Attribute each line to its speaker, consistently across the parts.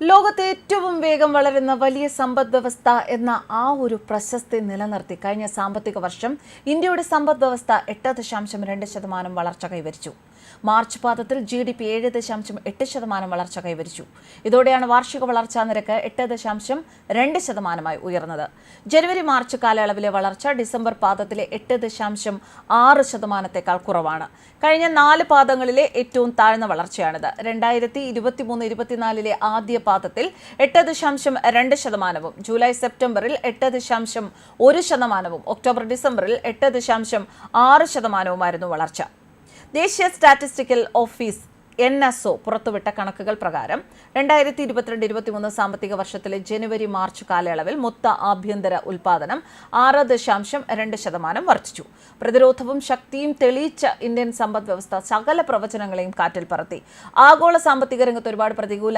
Speaker 1: ലോകത്തെ ഏറ്റവും വേഗം വളരുന്ന വലിയ സമ്പദ് വ്യവസ്ഥ എന്ന ആ ഒരു പ്രശസ്തി നിലനിർത്തി കഴിഞ്ഞ സാമ്പത്തിക വർഷം ഇന്ത്യയുടെ സമ്പദ് വ്യവസ്ഥ എട്ട് ദശാംശം രണ്ട് ശതമാനം വളർച്ച കൈവരിച്ചു. മാർച്ച് പാദത്തിൽ ജി ഡി പി ഏഴ് ദശാംശം എട്ട് ശതമാനം വളർച്ച കൈവരിച്ചു. ഇതോടെയാണ് വാർഷിക വളർച്ചാ നിരക്ക് എട്ട് ദശാംശം രണ്ട് ശതമാനമായി ഉയർന്നത്. ജനുവരി മാർച്ച് കാലയളവിലെ വളർച്ച ഡിസംബർ പാദത്തിലെ എട്ട് ദശാംശം ആറ് ശതമാനത്തേക്കാൾ കുറവാണ്. കഴിഞ്ഞ നാല് പാദങ്ങളിലെ ഏറ്റവും താഴ്ന്ന വളർച്ചയാണിത്. രണ്ടായിരത്തി ഇരുപത്തിമൂന്ന് ഇരുപത്തിനാലിലെ ആദ്യ പാദത്തിൽ എട്ട് ദശാംശം രണ്ട് ശതമാനവും ജൂലൈ സെപ്റ്റംബറിൽ എട്ട് ദശാംശം ഒരു ശതമാനവും ഒക്ടോബർ ഡിസംബറിൽ എട്ട് ദശാംശം ആറ് ശതമാനവുമായിരുന്നു വളർച്ച. ദേശീയ statistical office N S O പുറത്തുവിട്ട കണക്കുകൾ പ്രകാരം രണ്ടായിരത്തി ഇരുപത്തിരണ്ട് ഇരുപത്തിമൂന്ന് സാമ്പത്തിക വർഷത്തിലെ ജനുവരി മാർച്ച് കാലയളവിൽ മൊത്ത ആഭ്യന്തര ഉൽപാദനം ആറ് ദശാംശം രണ്ട് ശതമാനം വർദ്ധിച്ചു. പ്രതിരോധവും ശക്തിയും തെളിയിച്ച ഇന്ത്യൻ സമ്പദ് വ്യവസ്ഥ സകല പ്രവചനങ്ങളെയും കാറ്റിൽ പറത്തി. ആഗോള സാമ്പത്തിക രംഗത്ത് ഒരുപാട് പ്രതികൂല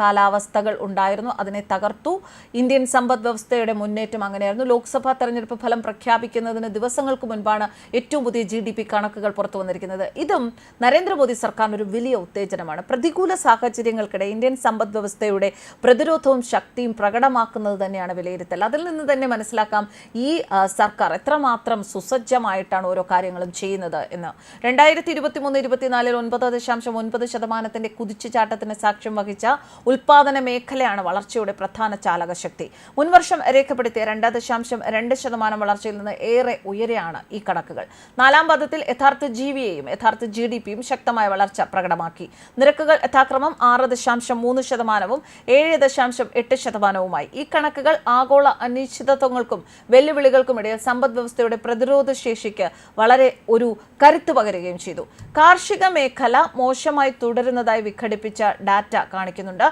Speaker 1: കാലാവസ്ഥകൾ ഉണ്ടായിരുന്നു. അതിനെ തകർത്തു. ഇന്ത്യൻ സമ്പദ് വ്യവസ്ഥയുടെ മുന്നേറ്റം അങ്ങനെയായിരുന്നു. ലോക്സഭാ തെരഞ്ഞെടുപ്പ് ഫലം പ്രഖ്യാപിക്കുന്നതിന് ദിവസങ്ങൾക്ക് മുൻപാണ് ഏറ്റവും പുതിയ ജി കണക്കുകൾ പുറത്തു വന്നിരിക്കുന്നത്. ഇതും നരേന്ദ്രമോദി സർക്കാരിന് ഒരു വലിയ ഉത്തേജനമാണ്. പ്രതികൂല സാഹചര്യങ്ങൾക്കിടെ ഇന്ത്യൻ സമ്പദ് വ്യവസ്ഥയുടെ പ്രതിരോധവും ശക്തിയും പ്രകടമാക്കുന്നത് തന്നെയാണ് വിലയിരുത്തൽ. അതിൽ നിന്ന് തന്നെ മനസ്സിലാക്കാം ഈ സർക്കാർ എത്രമാത്രം സുസജ്ജമായിട്ടാണ് ഓരോ കാര്യങ്ങളും ചെയ്യുന്നത് എന്ന്. രണ്ടായിരത്തി ഇരുപത്തി മൂന്ന് ഇരുപത്തിനാലിൽ ഒൻപത് ദശാംശം ഒൻപത് ശതമാനത്തിന്റെ കുതിച്ചുചാട്ടത്തിന് സാക്ഷ്യം വഹിച്ച ഉൽപാദന മേഖലയാണ് വളർച്ചയുടെ പ്രധാന ചാലകശക്തി. മുൻവർഷം രേഖപ്പെടുത്തിയ രണ്ട് ദശാംശം രണ്ട് ശതമാനം വളർച്ചയിൽ നിന്ന് ഏറെ ഉയരെയാണ് ഈ കണക്കുകൾ. നാലാം പദത്തിൽ യഥാർത്ഥ ജീവിയെയും യഥാർത്ഥ ജി ഡി പിയും ശക്തമായ വളർച്ച പ്രകടമാക്കി നിരക്കുകൾ യഥാക്രമം ആറ് ദശാംശം മൂന്ന് ശതമാനവും ഏഴ് ദശാംശം എട്ട് ശതമാനവുമായി. ഈ കണക്കുകൾ ആഗോള അനിശ്ചിതത്വങ്ങൾക്കും വെല്ലുവിളികൾക്കുമിടയിൽ സമ്പദ് വ്യവസ്ഥയുടെ പ്രതിരോധ ശേഷിക്ക് വളരെ ഒരു കരുത്തു പകരുകയും ചെയ്തു. കാർഷിക മേഖല മോശമായി തുടരുന്നതായി വിഘടിപ്പിച്ച ഡാറ്റ കാണിക്കുന്നുണ്ട്.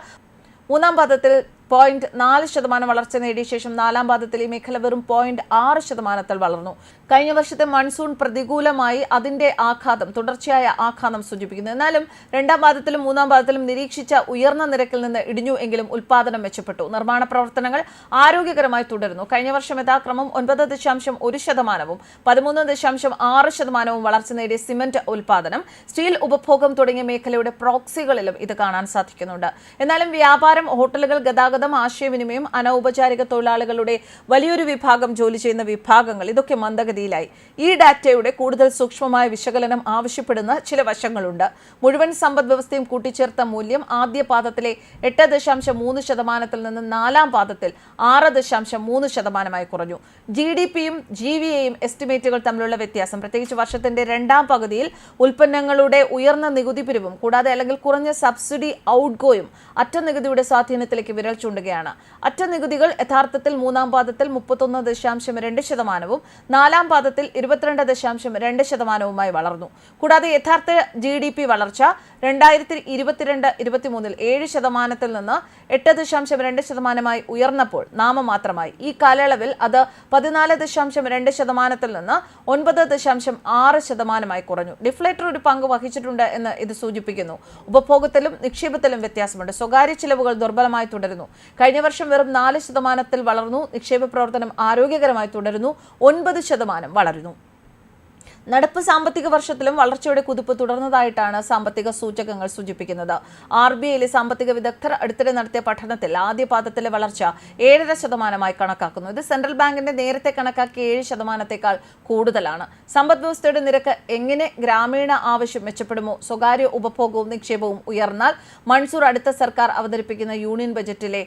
Speaker 1: മൂന്നാം പാദത്തിൽ പോയിന്റ് നാല് ശതമാനം വളർച്ച നേടിയ ശേഷം നാലാം പാദത്തിൽ ഈ മേഖല വെറും പോയിന്റ് ആറ് ശതമാനത്തിൽ വളർന്നു. കഴിഞ്ഞ വർഷത്തെ മൺസൂൺ പ്രതികൂലമായി അതിന്റെ ആഘാതം തുടർച്ചയായ ആഘാതം സൂചിപ്പിക്കുന്നു. എന്നാലും രണ്ടാം പാദത്തിലും മൂന്നാം പാദത്തിലും നിരീക്ഷിച്ച ഉയർന്ന നിരക്കിൽ നിന്ന് ഇടിഞ്ഞു എങ്കിലും ഉൽപാദനം മെച്ചപ്പെട്ടു. നിർമ്മാണ പ്രവർത്തനങ്ങൾ ആരോഗ്യകരമായി തുടരുന്നു. കഴിഞ്ഞ വർഷം യഥാക്രമം ഒൻപത് ദശാംശം ഒരു ശതമാനവും പതിമൂന്ന് ദശാംശം ആറ് ശതമാനവും വളർച്ച നേടിയ സിമന്റ് ഉൽപാദനം സ്റ്റീൽ ഉപഭോഗം തുടങ്ങിയ മേഖലയുടെ പ്രോക്സികളിലും ഇത് കാണാൻ സാധിക്കുന്നുണ്ട്. എന്നാലും വ്യാപാരം ഹോട്ടലുകൾ ഗതാഗതം ആശയവിനിമയം അനൗപചാരിക തൊഴിലാളികളുടെ വലിയൊരു വിഭാഗം ജോലി ചെയ്യുന്ന വിഭാഗങ്ങൾ ഇതൊക്കെ മന്ദഗതിയിലായി. ഈ ഡാറ്റയുടെ കൂടുതൽ സൂക്ഷ്മമായ വിശകലനം ആവശ്യപ്പെടുന്ന ചില വശങ്ങളുണ്ട്. മുഴുവൻ സമ്പദ് വ്യവസ്ഥയും കൂട്ടിച്ചേർത്ത മൂല്യം ആദ്യ പാദത്തിലെ എട്ട് ദശാംശം മൂന്ന് ശതമാനത്തിൽ നിന്ന് നാലാം പാദത്തിൽ ആറ് ദശാംശം മൂന്ന് ശതമാനമായി കുറഞ്ഞു. ജി ഡി പിയും ജി വി എയും എസ്റ്റിമേറ്റുകൾ തമ്മിലുള്ള വ്യത്യാസം പ്രത്യേകിച്ച് വർഷത്തിന്റെ രണ്ടാം പകുതിയിൽ ഉൽപ്പന്നങ്ങളുടെ ഉയർന്ന നികുതി പിരിവും കൂടാതെ അല്ലെങ്കിൽ കുറഞ്ഞ സബ്സിഡി ഔട്ട്ഗോയും അറ്റ നികുതിയുടെ സ്വാധീനത്തിലേക്ക് വിരൽ ചൂണ്ടുകയാണ് അറ്റനികുതികൾ യഥാർത്ഥത്തിൽ മൂന്നാം പാദത്തിൽ മുപ്പത്തൊന്ന് ദശാംശം രണ്ട് ശതമാനവും നാലാം പാദത്തിൽ ഇരുപത്തിരണ്ട് ദശാംശം രണ്ട് ശതമാനവുമായി വളർന്നു. കൂടാതെ യഥാർത്ഥ ജി ഡി പി വളർച്ച രണ്ടായിരത്തി ഇരുപത്തിരണ്ട് ഇരുപത്തിമൂന്നിൽ ഏഴ് ശതമാനത്തിൽ നിന്ന് എട്ട് ദശാംശം രണ്ട് ശതമാനമായി ഉയർന്നപ്പോൾ നാമമാത്രമായി. ഈ കാലയളവിൽ അത് പതിനാല് ദശാംശം രണ്ട് ശതമാനത്തിൽ നിന്ന് ഒൻപത് ദശാംശം ആറ് ശതമാനമായി കുറഞ്ഞു. ഡിഫ്ലേറ്റർ ഒരു പങ്ക് വഹിച്ചിട്ടുണ്ട് എന്ന് ഇത് സൂചിപ്പിക്കുന്നു. ഉപഭോഗത്തിലും നിക്ഷേപത്തിലും വ്യത്യാസമുണ്ട്. സ്വകാര്യ ചിലവുകൾ ദുർബലമായി തുടരുന്നു. കഴിഞ്ഞ വർഷം വെറും നാല് ശതമാനത്തിൽ വളർന്നു. നിക്ഷേപ പ്രവർത്തനം ആരോഗ്യകരമായി തുടരുന്നു. ഒൻപത് ശതമാനം വളരുന്നു. നടപ്പ് സാമ്പത്തിക വർഷത്തിലും വളർച്ചയുടെ കുതിപ്പ് തുടർന്നതായിട്ടാണ് സാമ്പത്തിക സൂചകങ്ങൾ സൂചിപ്പിക്കുന്നത്. ആർ ബി ഐയിലെ സാമ്പത്തിക വിദഗ്ധർ അടുത്തിടെ നടത്തിയ പഠനത്തിൽ ആദ്യ പാദത്തിലെ വളർച്ച ഏഴര ശതമാനമായി കണക്കാക്കുന്നു. ഇത് സെൻട്രൽ ബാങ്കിന്റെ നേരത്തെ കണക്കാക്കിയ ഏഴ് ശതമാനത്തേക്കാൾ കൂടുതലാണ്. സമ്പദ് വ്യവസ്ഥയുടെ നിരക്ക് എങ്ങനെ ഗ്രാമീണ ആവശ്യം മെച്ചപ്പെടുമോ സ്വകാര്യ ഉപഭോഗവും നിക്ഷേപവും ഉയർന്നാൽ മൺസൂർ അടുത്ത സർക്കാർ അവതരിപ്പിക്കുന്ന യൂണിയൻ ബജറ്റിലെ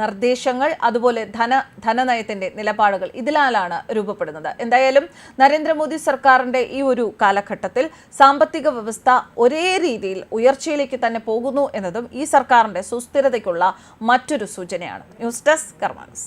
Speaker 1: നിർദ്ദേശങ്ങൾ അതുപോലെ ധന ധനനയത്തിന്റെ നിലപാടുകൾ ഇതിലാലാണ് രൂപപ്പെടുന്നത്. എന്തായാലും നരേന്ദ്രമോദി സർക്കാരിന്റെ ഈ ഒരു കാലഘട്ടത്തിൽ സാമ്പത്തിക വ്യവസ്ഥ ഒരേ രീതിയിൽ ഉയർച്ചയിലേക്ക് തന്നെ പോകുന്നു എന്നതും ഈ സർക്കാരിന്റെ സുസ്ഥിരതയ്ക്കുള്ള മറ്റൊരു സൂചനയാണ്. News desk കർമാനസ്.